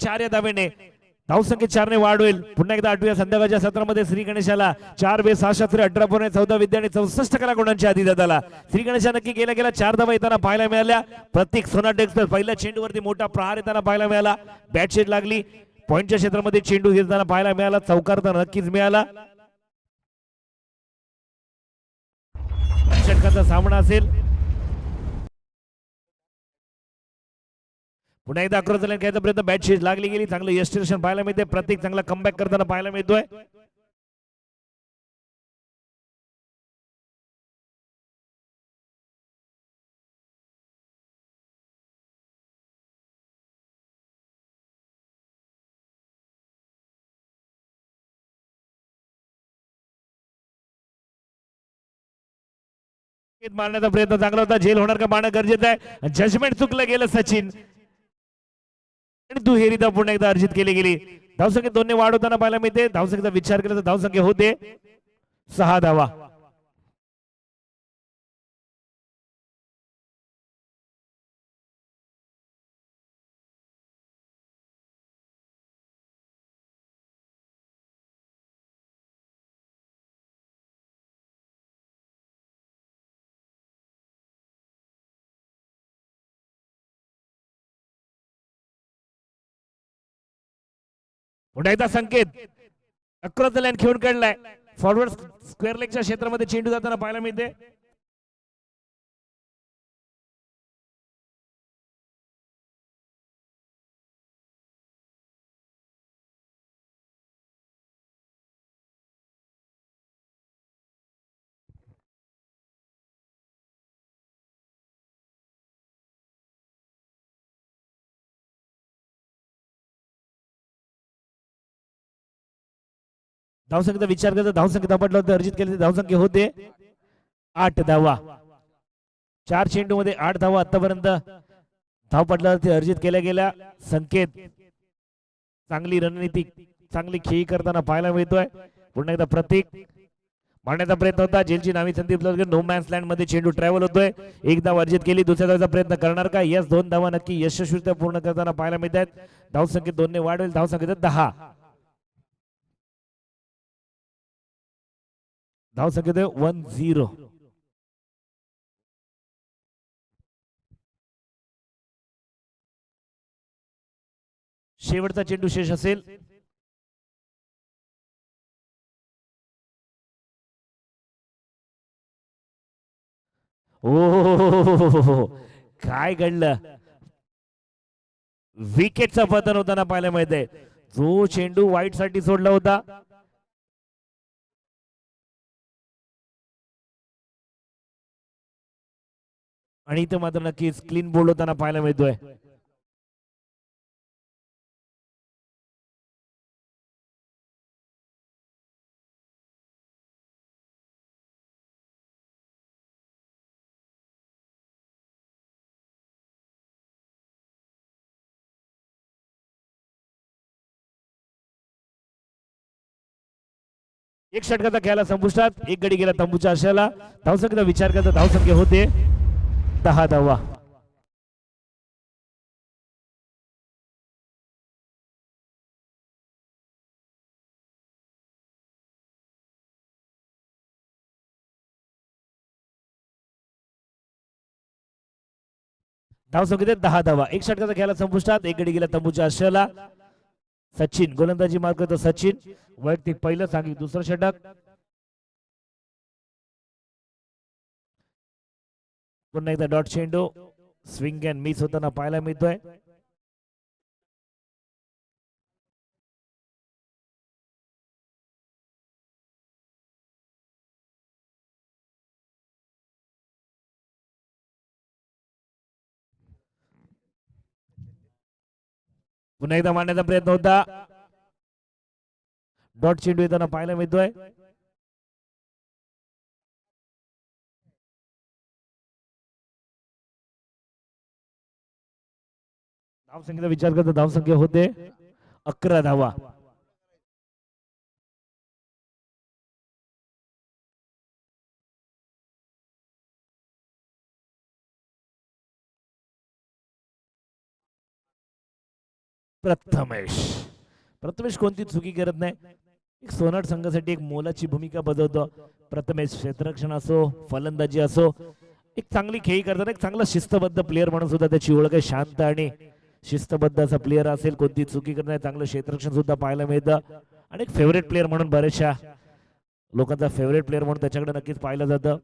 चार या धावेने धावसंख्येत चारने वाढ होईल पुन्हा एकदा आठव्या संध्याकाळच्या सत्रामध्ये श्री गणेशाला चार बे सहा शास्त्री अठरा पोणे चौदा विद्या आणि चौसष्ट कला आधी दादाला. श्री गणेशा नक्की गेल्या गेल्या चार धावा येताना पाहायला मिळाल्या. प्रत्येक सोनाट एक्सप्रेस पहिल्या चेंडूवरती मोठा प्रहार येताना पाहायला मिळाला. बॅट शेट लागली. पॉईंटच्या क्षेत्रामध्ये चेंडू घेताना पाहायला मिळाला. चौकार तर नक्कीच मिळाला. षटकाचा सामना असेल. पुन्हा एकदा अकरा लाईन घ्यायचा प्रयत्न. बॅट शीट लागली गेली. चांगलं यस्टिरेशन पाहायला मिळते प्रत्येक चांगला कमबॅक करताना पाहायला मिळतोय. मारण्याचा प्रयत्न चांगला होता. झेल होणार का मारणं गरजेचं आहे. जजमेंट चुकलं गेलं सचिन. आणि दुहेरीदा पुन्हा एकदा अर्जित केली गेली. धावसंख्या दोन्ही वाढ होताना पाहायला मिळते. धावसंख्येचा विचार केला तर धावसंख्या होते. सहा धावा. पुन्हा एकदा संकेत. अक्रॉस द लाईन खेळून काढलाय. फॉरवर्ड स्क्वेअर लेगच्या क्षेत्रामध्ये चेंडू जाताना पाहायला मिळते. धावसंख्येचा विचार करता धावसंख्या धापटला तर अर्जित केले धावसंख्या होते आठ धावा. चार चेंडू मध्ये आठ धावा आतापर्यंत. धाव अर्जित केल्या गेल्या. संकेत. चांगली रणनीती चांगली खेळी करताना पाहायला मिळतोय. पुन्हा एकदा प्रतीक. मारण्याचा प्रयत्न होता. जेलची नावी संदीप नो मॅन्स लँडमध्ये चेंडू ट्रॅव्हल होतोय. एक धाव अर्जित केली. दुसऱ्या धावाचा प्रयत्न करणार का? यस दोन धावा नक्की यशस्वीरित्या पूर्ण करताना पाहायला मिळत आहेत धावसंख्येत दोनने वाढ होईल धावसंख्येत दहा. धाव धावसंख्येत वन झिरो. शेवटचा चेंडू शेष असेल. ओ काय घडलं? विकेटचं पतन होताना पाहायला मिळतंय. जो चेंडू वाईटसाठी सोडला होता आणि इथं मात्र नक्कीच क्लीन बोल्ड होताना पाहायला मिळतोय. एक षटकाचा खेळाला संपुष्टात एक गडी गेला तंबूच्या आशाला. धावसंख्येचा विचार करता धावसंख्या होते. दहा धावा संख्येत दहा धावा एक षटकाचा खेळाला संपुष्टात एक गडी गेला तंबूच्या आशाला सचिन गोलंदाजी मार्ग सचिन. वैयक्तिक पहिलं सांगितलं दुसरं षटक. पुन्हा एकदा डॉट चेंडू. स्विंग अँड मिस होताना पाहायला मिळतोय. पुन्हा एकदा मांडण्याचा प्रयत्न होता. डॉट चेंडू येताना पाहायला मिळतोय. धावसंख्येचा विचार करता धावसंख्या होते अकरा धावा प्रथमेश. प्रथमेश कोणती चुकी करत नाही? एक सोनाट संघासाठी एक मोलाची भूमिका बजावतो. प्रथमेश क्षेत्ररक्षण असो फलंदाजी असो एक चांगली खेळी करताना एक चांगला शिस्तबद्ध प्लेअर म्हणून सुद्धा त्याची ओळख आहे. शांत आणि शिस्तबद्ध असा प्लेअर असेल कोणती चुकी करत नाही चांगलं क्षेत्ररक्षण सुद्धा पाहायला मिळतं. आणि एक फेवरेट प्लेअर म्हणून बरेचशा लोकांचा फेवरेट प्लेअर म्हणून त्याच्याकडे नक्कीच पाहिलं जातं.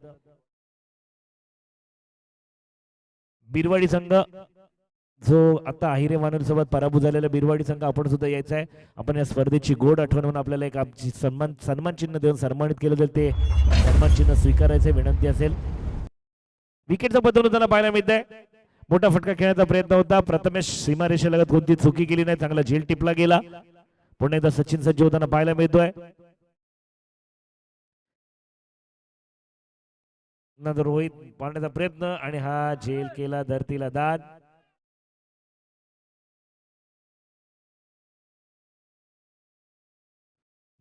बिरवाडी संघ जो आता अहिरे मानूर सोबत पराभूत झालेला बिरवाडी संघ आपण सुद्धा यायचा आहे. आपण या स्पर्धेची गोड आठवण म्हणून आपल्याला एक आमची सन्मान सन्मान चिन्ह देऊन सन्मानित केलं जाईल ते सन्मान चिन्ह स्वीकारायचं विनंती असेल. विकेटचा बदल होताना पाहायला मिळत आहे मोठा फटका खेळण्याचा प्रयत्न होता. प्रथमेश सीमारेषेलगत कोणती चुकी केली नाही चांगला झेल टिपला गेला. पुन्हा एकदा सचिन सज्ज होताना पाहायला मिळतोय. नंतर रोहित पाळण्याचा प्रयत्न आणि हा झेल केला धरतीला दाद.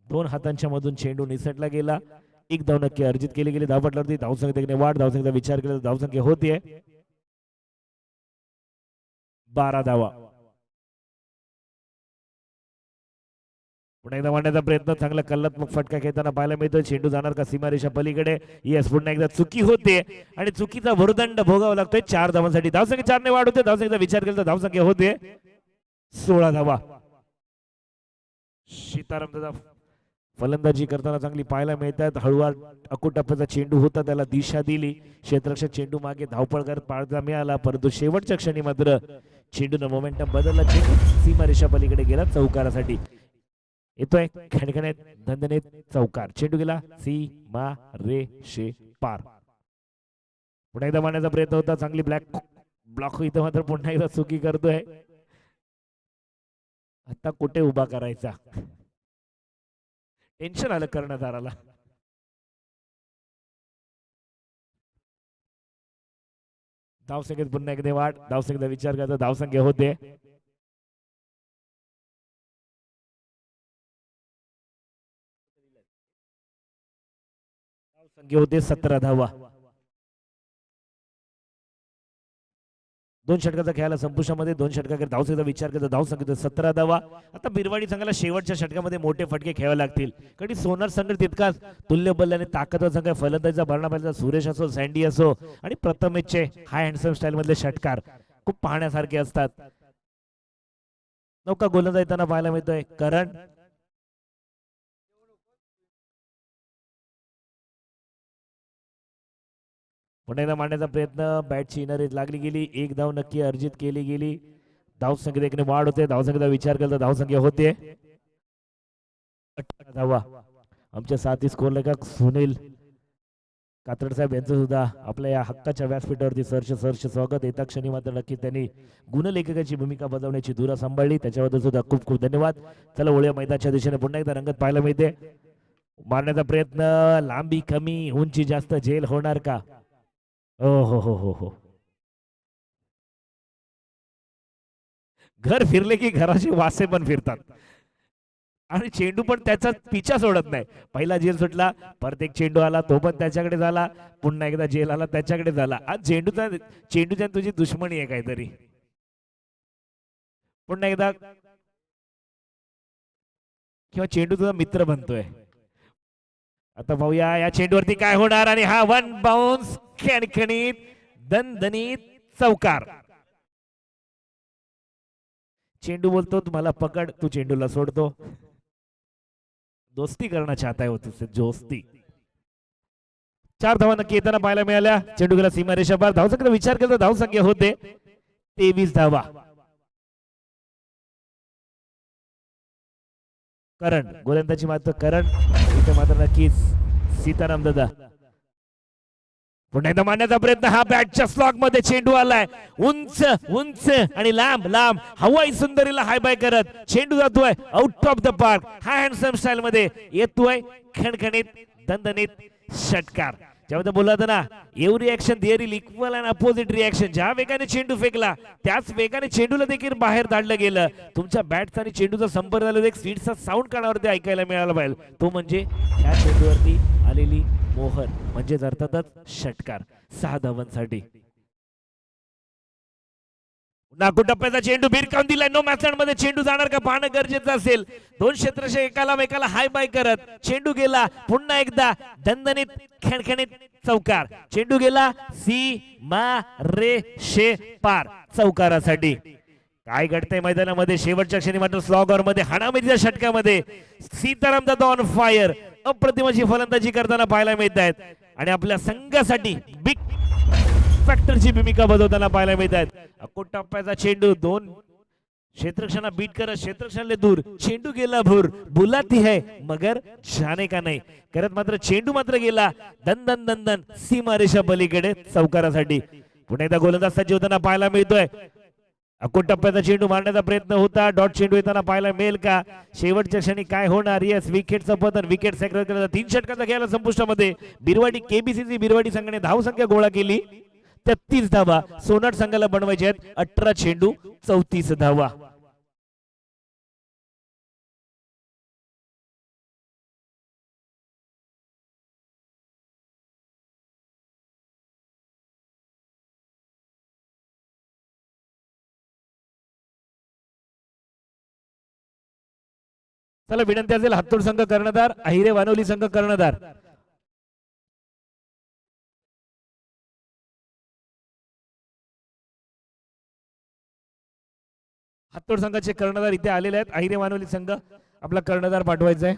दोन हातांच्या मधून चेंडू निसटला गेला. एक धाव नक्की अर्जित केली गेली. धावपटल्यावरती धावसंख्येने वाढ धावसंख्येचा विचार केला. तर धावसंख्या होतीये. बारा धावा. पुन्हा एकदा मांडण्याचा प्रयत्न चांगला कल्लात्मक फटका खेळताना पाहायला मिळतो चेंडू जाणार का सीमारेषा पलीकडे? येस पुन्हा एकदा चुकी होते. आणि चुकीचा भरदंड भोगावा लागतोय. चार धावांसाठी धावसंख्या चारने वाढ होते. धावसंख्येचा विचार केला तर धावसंख्या होते. सोळा धावा. सीताराम दादा फलंदाजी करताना चांगली पाहायला मिळतात. हळूवार अकुटप्प्याचा चेंडू होता त्याला दिशा दिली. क्षेत्ररक्षक चेंडू मागे धावपळ करत पाळता मिळाला. परंतु शेवटच्या क्षणी मात्र चेंडून मोमेंटम बदलला. चेंडू सीमारेषा पलीकडे गेला चौकारासाठी. येतोय खणखण्यात धंदनेत चौकार. चेंडू गेला सी मा रे शे पार. पुन्हा एकदा मारण्याचा प्रयत्न होता. चांगली ब्लॅक ब्लॉक इथं मात्र पुन्हा एकदा चुकी करतोय. आता कुठे उभा करायचा? टेन्शन आलं कर्णधाराला. धावसंख्येत पुन्हा एकदा वाढ. धावसंख्येचा विचार करायचा धावसंख्या होते. धावसंख्या होते सतरा धावा दोन षटकाचा खेळाला संपुष्टामध्ये दोन षटकाकडे धावसंख्येचा विचार करता धावसंख्येचा सतरा धावा. आता बिरवाडी संघाला शेवटच्या षटकामध्ये मोठे फटके खेळावे लागतील. कारण सोनार संघ तितकाच तुल्यबल आणि ताकदवर संघ फलंदाजीचा भरणा पाहिजे सुरेश असो सँडी असो आणि प्रथमेशचे हाय हँडसम स्टाईल मधले षटकार खूप पाहण्यासारखे असतात. नौका गोलंदाज येताना पाहायला मिळतोय. करण पुन्हा एकदा मारण्याचा प्रयत्न बॅटची इनरेज लागली गेली. एक धाव नक्की अर्जित केली गेली. धाव संख्येत एकने वाढ होते. धावसंख्येचा विचार केला तर धावसंख्या होते. धावा. आमच्या साथी स्कोर लेखक सुनील कात्रड साहेब यांचं सुद्धा आपल्या या हक्काच्या व्यासपीठावरती सरश सरश स्वागत. येता क्षणी मात्र नक्की त्यांनी गुणलेखकाची भूमिका बजावण्याची धुरा सांभाळली. त्याच्याबद्दल सुद्धा खूप खूप धन्यवाद. चला ओळ्या मैदानाच्या दिशेने. पुन्हा एकदा रंगत पाहायला मिळते. मारण्याचा प्रयत्न. लांबी कमी. उंची जास्त. झेल होणार का? हो हो हो हो हो. घर फिरले की घराचे वासे पण फिरतात. आणि चेंडू पण त्याचा पिछा सोडत नाही. पहिला जेल सुटला परत एक चेंडू आला तो पण त्याच्याकडे झाला. पुन्हा एकदा जेल आला त्याच्याकडे झाला. आज चेंडूचा चेंडूच्या तुझी दुश्मनी आहे काहीतरी. पुन्हा एकदा किंवा चेंडू तुझा मित्र बनतोय. आता पाहूया या चेंडूवरती काय होणार आणि हा वन बाउन्स खणखणीत दणदणीत चौकार. चेंडू बोलतो तुम्हाला पकड तू चेंडूला सोडतो. दोस्ती करणं चाहता है वो चार धावा नक्की येताना पाहायला मिळाल्या. चेंडू गेला सीमारेषा पार. धावसंख्येचा विचार केला तर धावसंख्या होते तेवीस धावा. करण गोलंदाजी मात्र करण. इथे मात्र नक्कीच सीताराम दादा. पुन्हा एकदा मारण्याचा प्रयत्न हा बॅटच्या स्लॉकमध्ये चेंडू आलाय. उंच उंच आणि लांब लांब. हवाई सुंदरीला हाय बाय करत चेंडू जातोय आउट ऑफ द पार्क हा हँडसम स्टाईल मध्ये येतोय खणखणीत दणदणीत षटकार. ज्यामध्ये बोलला होता ना every reaction there'll equal and opposite reaction ज्या वेगाने चेंडू फेकला त्याच वेगाने चेंडूला देखील बाहेर धाडलं गेलं. तुमच्या बॅटचा आणि चेंडूचा संपर्क झाला एक स्वीटचा साऊंड कानावरती ऐकायला मिळाला पाहिजे. तो म्हणजे त्या चेंडूवरती आलेली मोहर म्हणजेच अर्थातच षटकार सहा धावांसाठी नाकू टप्प्याचा चेंडू भिरकावून दिलाय नो मॅथडमध्ये चेंडू जाणार का? पाहणं गरजेचं असेल. दोन क्षेत्रशे एकाला एकाला हाय बाय करत चेंडू गेला पुन्हा एकदा दणदणीत खेणखेणीत चौकार. चेंडू गेला सी मा रे शे पार चौकारासाठी. काय घडतंय मैदानामध्ये? शेवटच्या क्षणी मात्र स्लॉगरमध्ये हाणामारीच्या षटकामध्ये सीताराम दादा ऑन फायर अप्रतिमाची फलंदाजी करताना पाहायला मिळत आहेत आणि आपल्या संघासाठी बिग फॅक्टरची भूमिका बजावताना पाहायला मिळत आहेत अकोट टप्प्याचा चेंडू दोन. क्षेत्रक्षणा बीट करत क्षेत्रक्षणाले दूर. चेंडू गेला भूर. बुलाती है मगर जाने का नाही. करत मात्र चेंडू मात्र गेला. दन दन दन दन सीमारेषा पलीकडे चौकारासाठी. पुन्हा एकदा गोलंदाज सज्ज होताना पाहायला मिळतोय. अकोट टप्प्याचा चेंडू मारण्याचा प्रयत्न होता. डॉट चेंडू येताना पाहायला मिळेल का? शेवटच्या क्षणी काय होणार? येस विकेटचं पतन विकेट सेक्रेट केलं तीन षटकाचा खेळाला संपुष्टामध्ये. बिरवाडी केबीसीची बिरवाडी संघाने धाव संख्या गोळा केली. तेहतीस धावा. सोनाट संघाला बनवायचे आहेत अठरा चेंडू चौतीस धावा. चला विनंती असेल हातोड संघ कर्णधार अहिरे वानवली संघ कर्णधार. हातोड संघाचे कर्णधार इथे आलेले आहेत. अहिरे मानवली संघ आपला कर्णधार पाठवायचा आहे.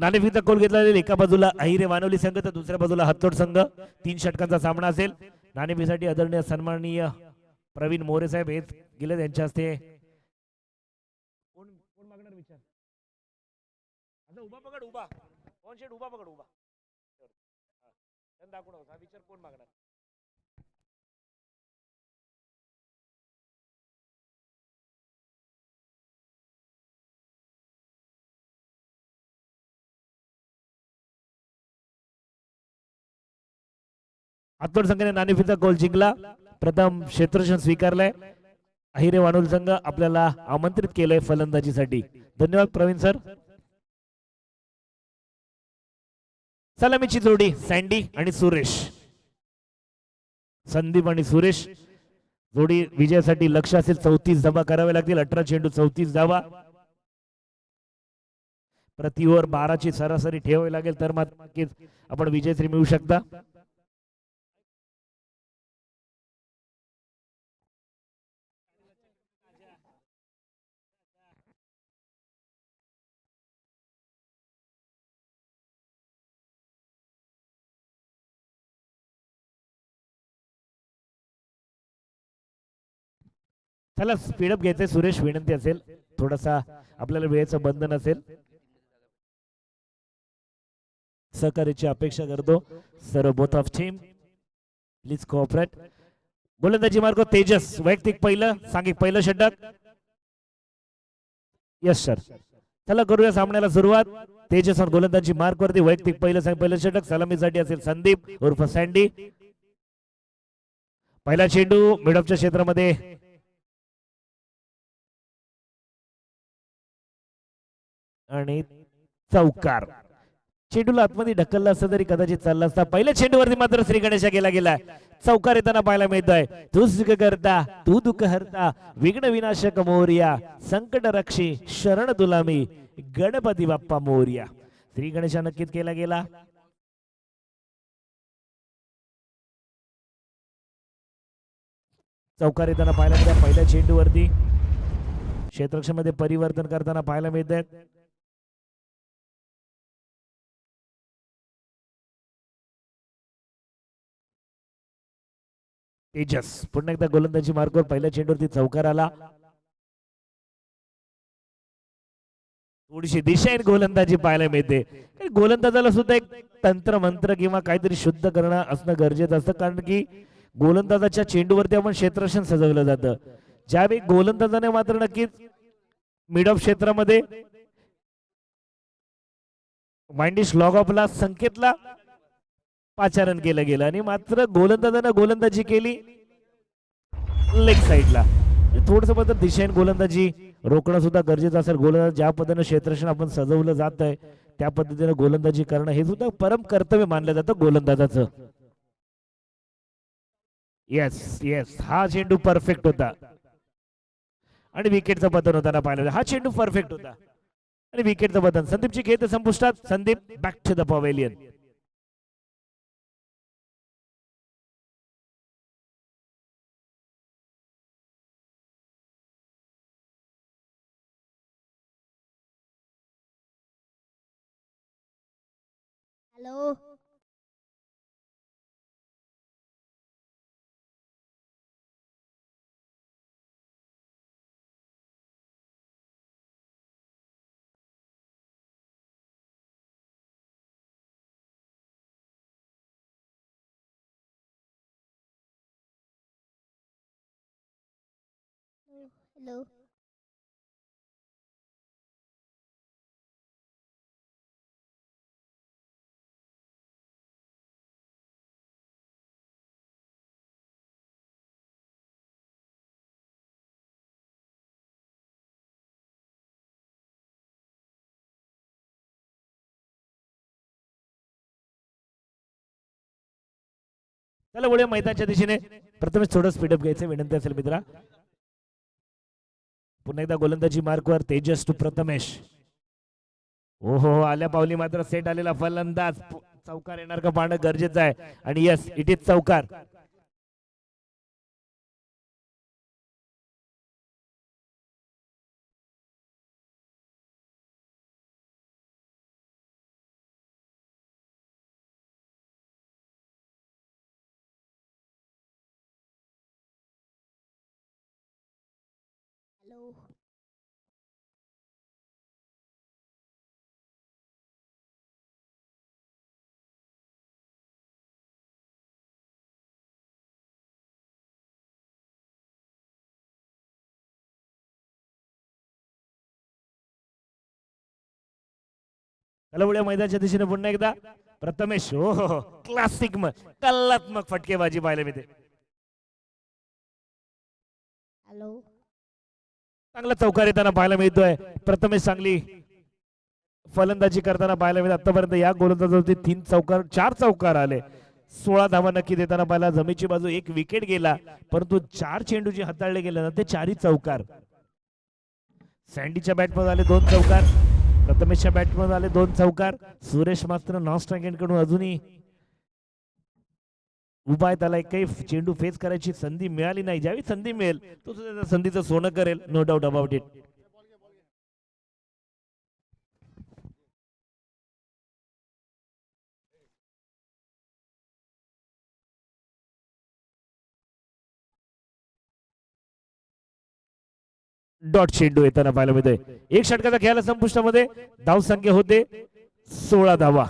नाणेफेकचा कोल घेतला जाईल. एका बाजूला अहिरे वानवली संघ तर दुसऱ्या बाजूला हत्तोड संघ. तीन षटकांचा सामना असेल. नाणेफेकीसाठी आदरणीय सन्माननीय प्रवीण मोरे साहेब हेच गेले त्यांच्या हस्ते. उभा पकड उभा. कोण शेट उभा पकड उभा. विचार कोण मागणार? हातोड संघाने नाणेफेकीचा गोल जिंकला. प्रथम क्षेत्रक्षण स्वीकारलाय. अहिरे वाणूल संघ आपल्याला आमंत्रित केलंय फलंदाजीसाठी. धन्यवाद प्रवीण सर. सलामीची जोडी सँडी आणि सुरेश. संदीप आणि सुरेश. जोडी विजयासाठी लक्ष असेल चौतीस धावा करावे लागतील. अठरा चेंडू चौतीस धावा. प्रति ओव्हर बाराची सरासरी ठेवावी लागेल तर मात्र आपण आपण विजयश्री मिळू शकता. चला स्पीडअप घ्यायचंय. सुरेश विनंती असेल. थोडासा आपल्याला वेळेचं बंधन असेल. सहकार्याची अपेक्षा करतो. सर्व both of team please cooperate गोलंदाजी मार्ग तेजस वैयक्तिक पहिलं सांगिक पहिलं षटक. यस सर चला करूया सामन्याला सुरुवात. तेजस और गोलंदाजी मार्क वरती वैयक्तिक पहिलं सांग पहिलं षटक. सलामीसाठी असेल संदीप उर्फ सँडी. पहिला चेंडू मिडअपच्या क्षेत्रामध्ये आणि चौकार. चेंडूला आतमध्ये ढकलला असता तरी कदाचित चालला असता पहिल्या चेंडूवरती मात्र श्री गणेशा गेला गेलाय चौकार येताना पाहायला मिळतोय. तू सुख करता तू दुःख हरता विघ्न विनाशक मोर्या संकट रक्षी शरण तुला मी गणपती बाप्पा मोर्या. श्री गणेशा नक्कीच केला गेला. चौकार येताना पाहायला मिळतात पहिल्या चेंडूवरती. क्षेत्रक्षमध्ये परिवर्तन करताना पाहायला मिळत आहेत तेजस. पुन्हा एकदा गोलंदाजी मार्कवर पहिल्या चेंडूवरती चौकार आला. थोडीशी दिशाहीन गोलंदाजी पाहायला मिळते. गोलंदाजाला सुद्धा एक तंत्र मंत्र किंवा काहीतरी शुद्ध करणं असणं गरजेचं असतं. कारण की गोलंदाजाच्या चेंडूवरती आपण क्षेत्रक्षण सजवलं जातं. ज्यावेळी गोलंदाजाने मात्र नक्कीच मिड ऑफ क्षेत्रामध्ये माइंडिश लॉग ऑफला संकेतला. पाचारण केलं गेलं आणि मात्र गोलंदाजानं गोलंदाजी केली. लेग साईडला. म्हणजे थोडस मात्र दिशेने गोलंदाजी रोखणं सुद्धा गरजेचं असेल. गोलंदाज ज्या पद्धतीनं क्षेत्रक्षण आपण सजवलं जात आहे त्या पद्धतीनं गोलंदाजी करणं हे सुद्धा परम कर्तव्य मानलं जातं गोलंदाजाचं. येस येस हा चेंडू परफेक्ट होता. आणि विकेटचं पतन होताना पाहिलं. हा चेंडू परफेक्ट होता. आणि विकेटचं पतन. संदीपची खेळ तर संपुष्टात. Sandeep back to the pavilion hello hello चला वळूया मैदानच्या दिशेने. प्रथमच थोडं स्पीडअप घ्यायचं विनंती असेल मित्रा. पुन्हा एकदा गोलंदाजी मार्कवर तेजस टू प्रथमेश. हो हो आल्या पावली मात्र सेट आलेला फलंदाज. चौकार येणार का पाहणं गरजेचं आहे. आणि यस इट इज चौकार. चला वळूया मैदानच्या दिशेने पुन्हा एकदा. प्रथमेश हो हो क्लासिक मग कल्लात्मक फटकेबाजी पाहायला मिळते. हॅलो चांगला चौकार येताना पाहायला मिळतोय. प्रथमेश चांगली फलंदाजी करताना पाहायला मिळत आतापर्यंत या गोलंदाजावरती तीन चौकार चार चौकार आले. सोळा धावा नक्की देताना पाहिला जमीची बाजू एक विकेट गेला. परंतु चार चेंडू जे हाताळले गेले ना ते चारही चौकार. सँडीच्या बॅटमध्ये आले दोन चौकार. प्रथमेशच्या बॅटमध्ये आले दोन चौकार. सुरेश मात्र नॉनकडून अजूनही उभा आहे त्याला काही चेंडू फेस करायची संधी मिळाली नाही. ज्यावेळी संधी मिळेल तो सुद्धा त्या संधीचं सोनं करेल. No doubt about it dot चेंडू येताना पाहायला मिळतोय. एक षटकाचा खेळाला संपुष्टामध्ये धाव संख्या होते. सोळा धावा.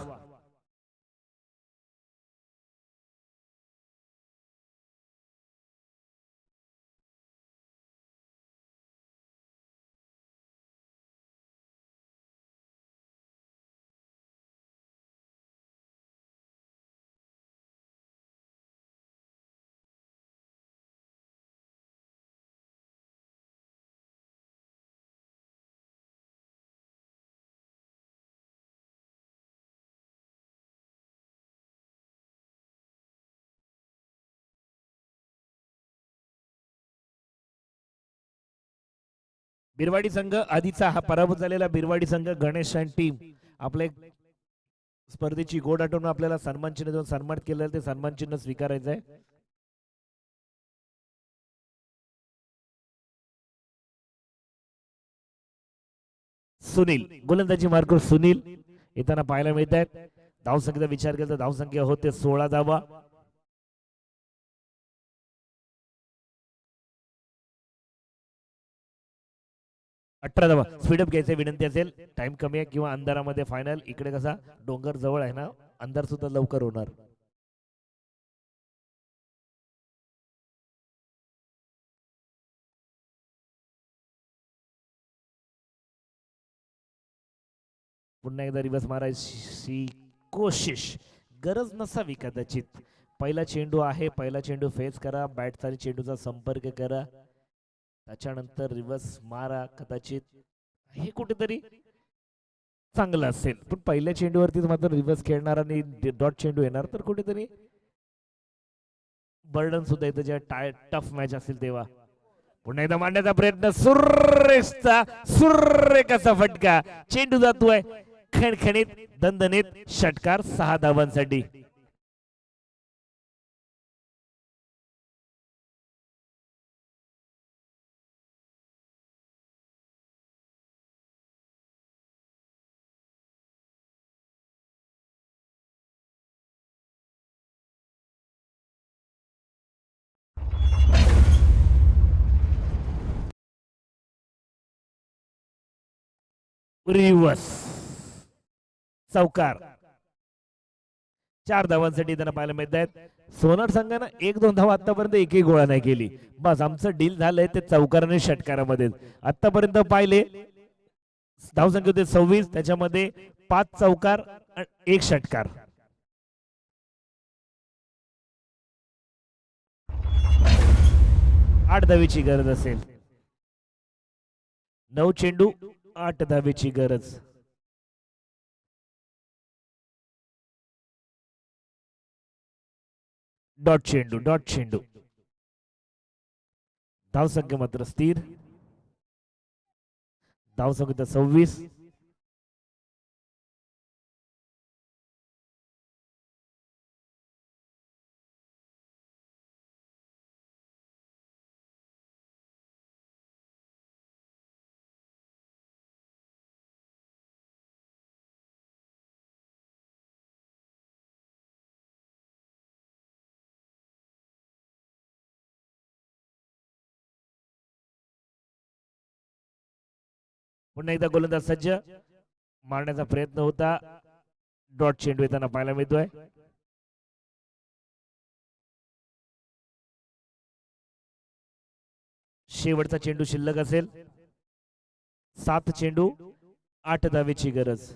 बिरवाडी संघ आधीचा हा पराभूत झालेला बिरवाडी संघ गणेश टीम. आपले स्पर्धेची गोड आठवण आपल्याला सन्मान चिन्ह देऊन सन्मान केलेलं ते सन्मान चिन्ह स्वीकारायचं आहे. सुनील. गोलंदाजी मार्ग सुनील. येताना पाहायला मिळत आहेत धावसंख्येचा विचार केला तर धावसंख्या होते सोळा धावा. अठरा धावा स्पीडअप घ्यायची विनंती असेल. टाइम कमी आहे किंवा अंधारामध्ये फायनल इकडे कसा? डोंगर जवळ आहे ना? अंधार सुद्धा लवकर होणार. पुन्हा एकदा रिवर्स मारायची कोशिश. गरज नसावी कदाचित. पहिला चेंडू आहे. पहिला चेंडू फेस करा. बॅट चा चेंडूचा संपर्क करा. त्याच्यानंतर रिवर्स मारा कदाचित. हे कुठेतरी चांगलं असेल. पण पहिल्या चेंडूवरतीच मात्र रिवर्स खेळणार आणि डॉट चेंडू येणार तर कुठेतरी बर्डन सुद्धा येतं जेव्हा टाय टफ मॅच असेल तेव्हा. पुन्हा एकदा मांडण्याचा प्रयत्न. सुरेशचा सुरेखाचा फटका. चेंडू जातोय. खणखणीत दणदणीत षटकार सहा धावांसाठी. रिवर्स चौकार चार धावांसाठी त्यांना पाहायला मिळत आहेत. सोनार संघानं एक दोन धावा आतापर्यंत एकही गोळा नाही केली. बस आमचं डील झालंय ते चौकार आणि षटकारामध्ये. आतापर्यंत पाहिले धावसंख्या होते सव्वीस त्याच्यामध्ये पाच चौकार एक षटकार. आठ धावीची गरज असेल. नऊ चेंडू आठ धावेची गरज. डॉट चेंडू डॉट चेंडू. धावसंख्या मात्र स्थिर. धावसंख्या सव्वीस. पुन्हा एकदा गोलंदाज सज्ज. मारण्याचा प्रयत्न होता. डॉट चेंडू येताना पाहायला मिळतोय. शेवटचा चेंडू शिल्लक असेल. सात चेंडू आठ धावेची गरज.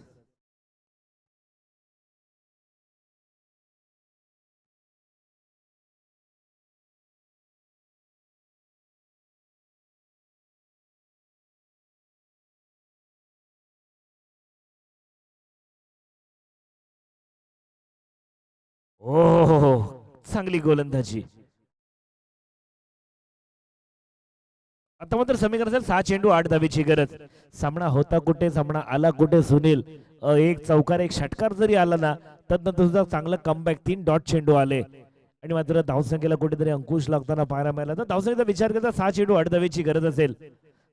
ओ हो हो चांगली गोलंदाजी. आता मात्र समीकरण असेल सहा चेंडू आठ धावीची गरज. सामना होता कुठे सामना आला कुठे सुनील? एक चौकार एक षटकार जरी आला ना तदनंतर सुद्धा चांगलं कमबॅक तीन डॉट चेंडू आले. आणि मात्र धावसंख्येला कुठेतरी अंकुश लागताना पाहायला मिळाला. तर धावसंख्येचा विचार करता सहा चेंडू आठ धावीची गरज असेल.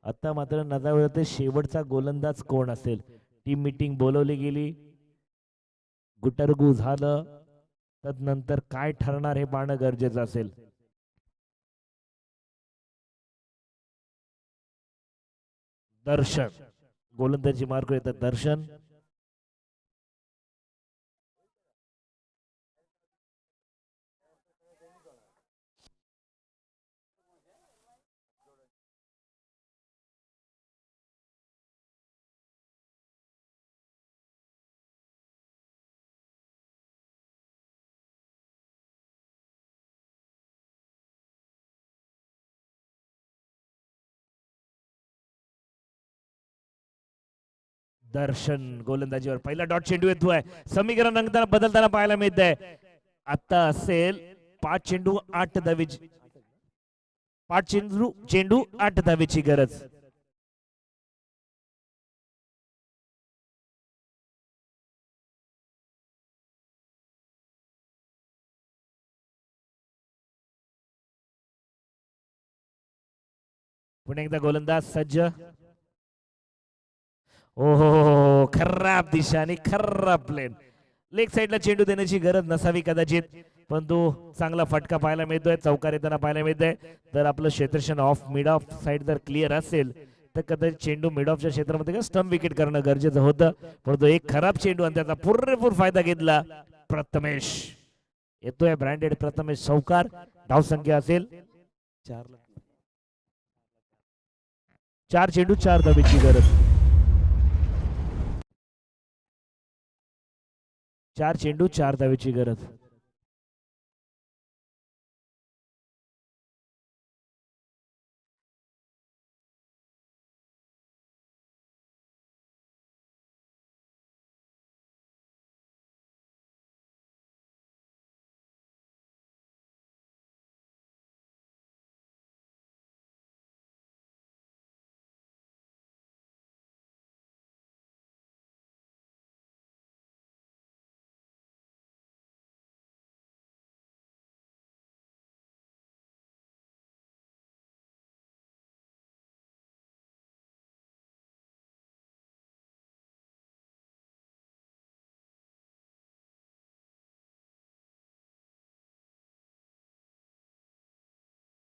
आता मात्र नजर होते शेवटचा गोलंदाज कोण असेल? टीम मीटिंग बोलवली गेली. गुटरगू झालं. तदनंतर काय ठरणार हे पाहणं गरजेचं असेल. दर्शन. गोलंदाजी मार्ग येतात दर्शन. दर्शन गोलंदाजीवर. पहिला डॉट चेंडू येतोय समीकरण रंगताना बदलताना पाहायला मिळत आहे आता असेल पाच चेंडू आठ दहावीची. पाच चेंडू चेंडू आठ दहावीची गरज. पुन्हा एकदा गोलंदाज सज्ज. ओ हो हो, खराब दिशा आणि खराब प्लेन लेग साईडला चेंडू देण्याची गरज नसावी कदाचित पण तो चांगला फटका पाहायला मिळतोय चौकार येताना पाहायला मिळतोय. तर आपलं क्षेत्रक्षण ऑफ मिड ऑफ साईड जर क्लिअर असेल तर कदाचित चेंडू मिड ऑफच्या क्षेत्रामध्ये स्टंप विकेट करणं गरजेचं होतं. परंतु एक खराब चेंडू आणि त्याचा पुरेपूर फायदा घेतला प्रथमेश. येतोय ब्रँडेड प्रथमेश चौकार धावसंख्या असेल चार. चार चेंडू चार धावेची गरज. चार चेंडू चार धावेची गरज.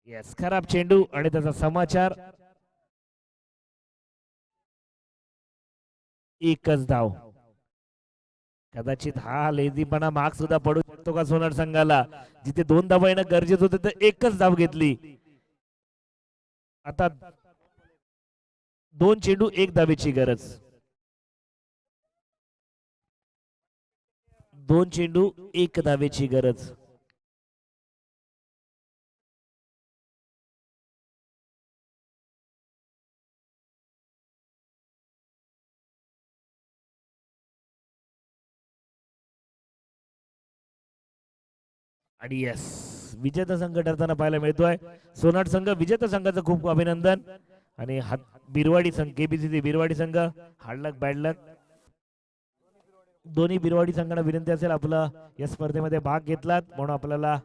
येस खराब चेंडू आणि त्याचा समाचार. एकच धाव. कदाचित हा लेझीपणा मार्क सुद्धा पडू शकतो का सोनार संघाला? जिथे दोन धावा येणं गरजेचं होतं तर एकच धाव घेतली. आता दोन चेंडू एक धावेची गरज. दोन चेंडू एक धावेची गरज. आणि येस विजेता संघ ठरताना पाहायला मिळतोय. सोनाट संघ विजेता संघाचं खूप अभिनंदन. आणि हात बिरवाडी संघ केबीसीसी बिरवाडी संघ हाडलक बॅडलक दोन्ही बिरवाडी संघांना विनंती असेल आपला या स्पर्धेमध्ये भाग घेतलात म्हणून आपल्याला